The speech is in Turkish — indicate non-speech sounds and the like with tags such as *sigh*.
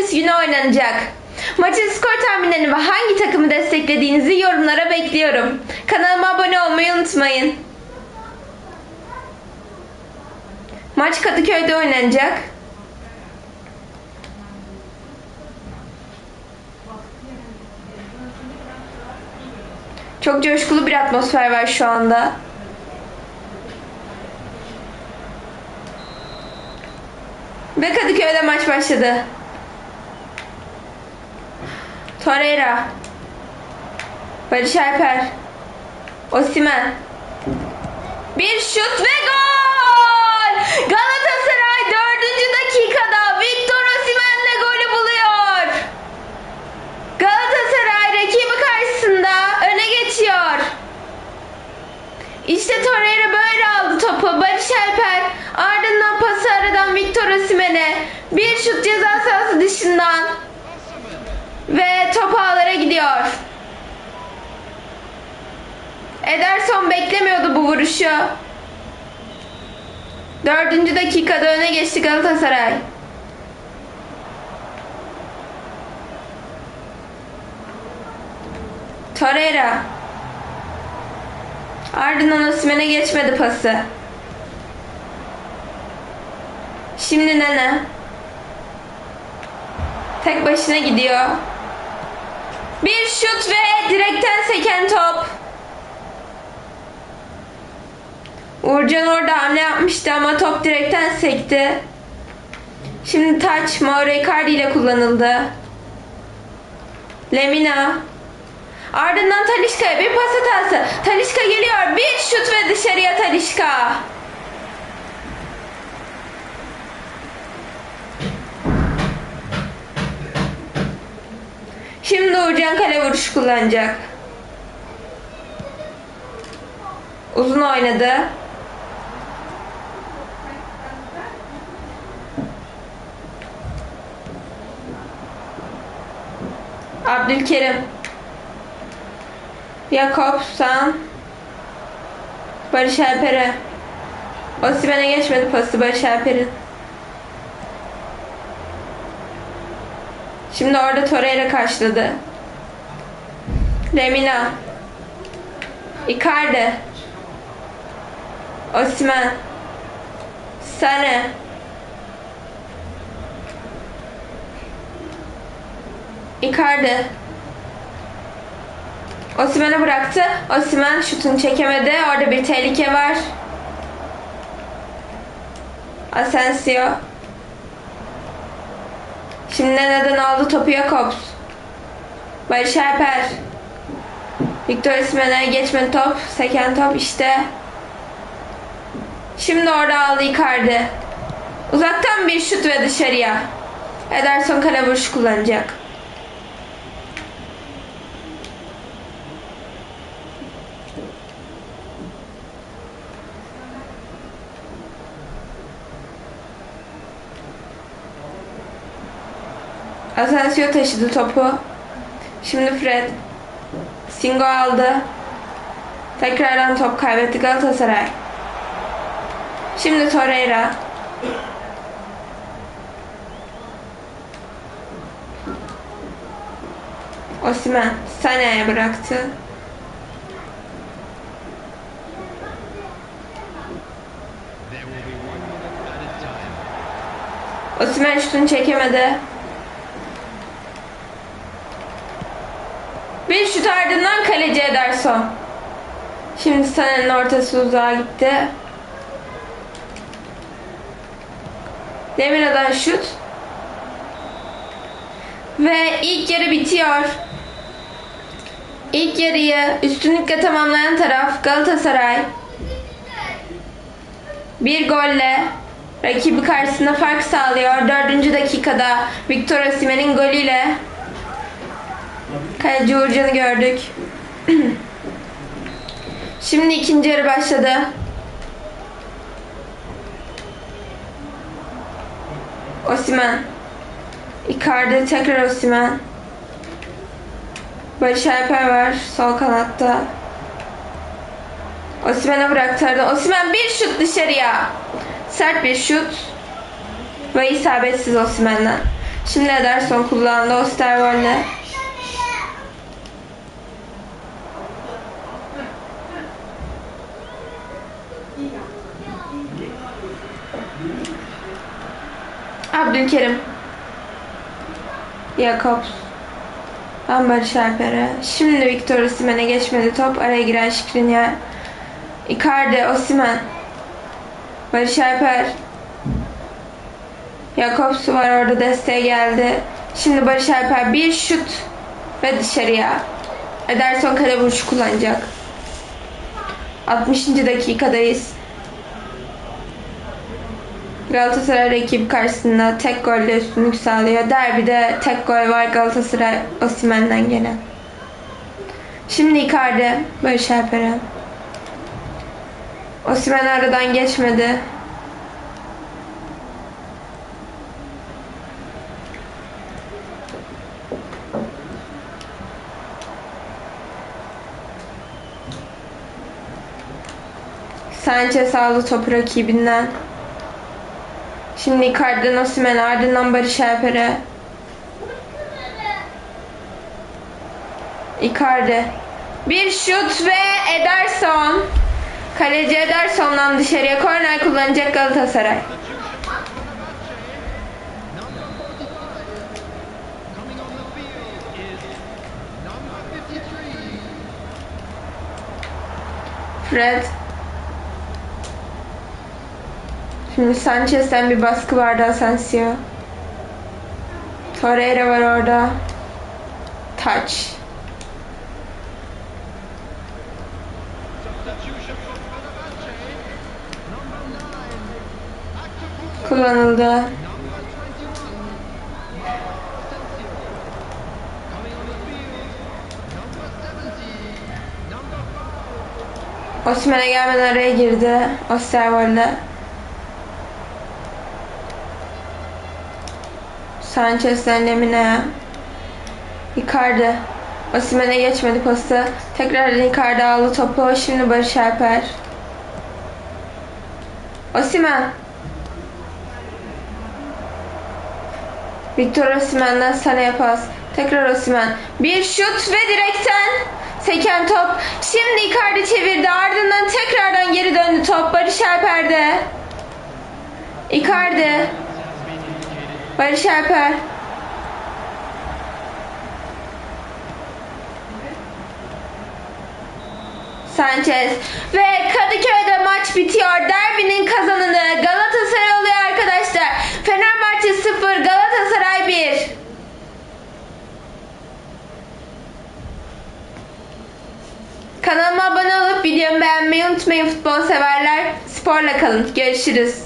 cumartesi günü oynanacak. Maçın skor tahminlerini ve hangi takımı desteklediğinizi yorumlara bekliyorum. Kanalıma abone olmayı unutmayın. Maç Kadıköy'de oynanacak. Çok coşkulu bir atmosfer var şu anda. Ve Kadıköy'de maç başladı. Torreira. Barış Alper. Osimen. Bir şut ve gol! Galatasaray 4. dakikada Victor Osimhen'le golü buluyor. Galatasaray rakibi karşısında öne geçiyor. İşte Torreira böyle aldı topu. Barış Alper ardından pası aradan Victor Osimhen'e bir şut ceza sahası dışından ve top ağlara gidiyor. Ederson beklemiyordu bu vuruşu. Dördüncü dakikada öne geçti Galatasaray. Torreira. Ardından Osimhen'e geçmedi pası. Şimdi Nene. Tek başına gidiyor. Bir şut ve direkten seken top. Uğurcan orada hamle yapmıştı ama top direkten sekti. Şimdi taç Mauro Icardi ile kullanıldı. Lemina. Ardından Talişka'ya bir pas hatası. Talişka geliyor. Bir şut ve dışarıya Talişka. Şimdi Uğurcan kale vuruş kullanacak. Uzun oynadı. Abdülkerim. Jakobsen. Barış Alper'e. Osimhen'e geçmedi pası Barış Alper'in. Şimdi orada Torreira karşıladı. Lemina. Icardi. Osimhen. Sane. Icardi. Osimhen'e bıraktı. Osimhen şutunu çekemedi. Orada bir tehlike var. Asensio. Şimdi neden aldı topu Jakobs. Barış Alper. Victor Osimhen'e geçmedi top. Seken top işte. Şimdi orada aldı Icardi. Uzaktan bir şut ve dışarıya. Ederson kale vuruş kullanacak. Asensio taşıdı topu. Şimdi Fred. Singo aldı. Tekrardan top kaybetti Galatasaray. Şimdi Torreira. Osimhen Sané'ye bıraktı. There will be Bir şut ardından kaleci Ederson. Şimdi Sané'nin ortası uzağa gitti. Lemina'dan şut. Ve ilk yarı bitiyor. İlk yarıyı üstünlükle tamamlayan taraf Galatasaray. Bir golle rakibi karşısında fark sağlıyor. Dördüncü dakikada Victor Osimhen'in golüyle kaleci Uğurcan'ı gördük. *clears throat* Şimdi ikinci yarı başladı. Osimhen. Icardi tekrar Osimhen. Barış Alper var sol kanatta. Osimhen'e bıraktı aradan. Osimhen bir şut dışarıya. Sert bir şut. Ve isabetsiz Osimhen'den. Şimdi Ederson kullandı Osterwolde. Abdülkerim. Jakobs. Ben Barış Alper'e. Şimdi Victor Osimhen'e geçmedi top. Araya giren Şikrinyar. Icardi, Osimhen. Barış Alper. Jakobs var orada desteğe geldi. Şimdi Barış Alper bir şut ve dışarıya. Ederson kale vuruşu kullanacak. 60. dakikadayız. Galatasaray rakip karşısında tek golle üstünlük sağlıyor. Derbide tek gol var Galatasaray Osimhen'den gene. Şimdi Icardi Barış Alper'e. Osimhen aradan geçmedi. Sanchez aldı topu rakibinden. Şimdi Icardi'den Osimhen ardından Barış Alper'e. Icardi. Bir şut ve Ederson. Kaleci Ederson'dan dışarıya korner kullanacak Galatasaray. Coming on the field is number 53. Fred. Şimdi Sanchez'den bir baskı vardı Asensio. Torreira var orada. Touch. Substitution for Fenerbahce. Number 9. Active Kullanıldı. Number 21. Asensio. Coming on the field. Number 70. Number 5. Osimhen'e gelmeden araya girdi. Osterwolde. Sanchez'den Lemine. Icardi. Osimhen'e geçmedi pası. Tekrardan Icardi aldı topu. Şimdi Barış Alper. Osimhen. Victor Osimhen'den Sané'ye pas. Tekrar Osimhen. Bir şut ve direkten seken top. Şimdi Icardi çevirdi. Ardından tekrardan geri döndü top. Barış Alper'de. Icardi. Barış Alper. Sanchez ve Kadıköy'de maç bitiyor. Derbinin kazananı Galatasaray oluyor arkadaşlar. Fenerbahçe 0, Galatasaray 1. Kanalıma abone olup videomu beğenmeyi unutmayın futbol severler. Sporla kalın. Görüşürüz.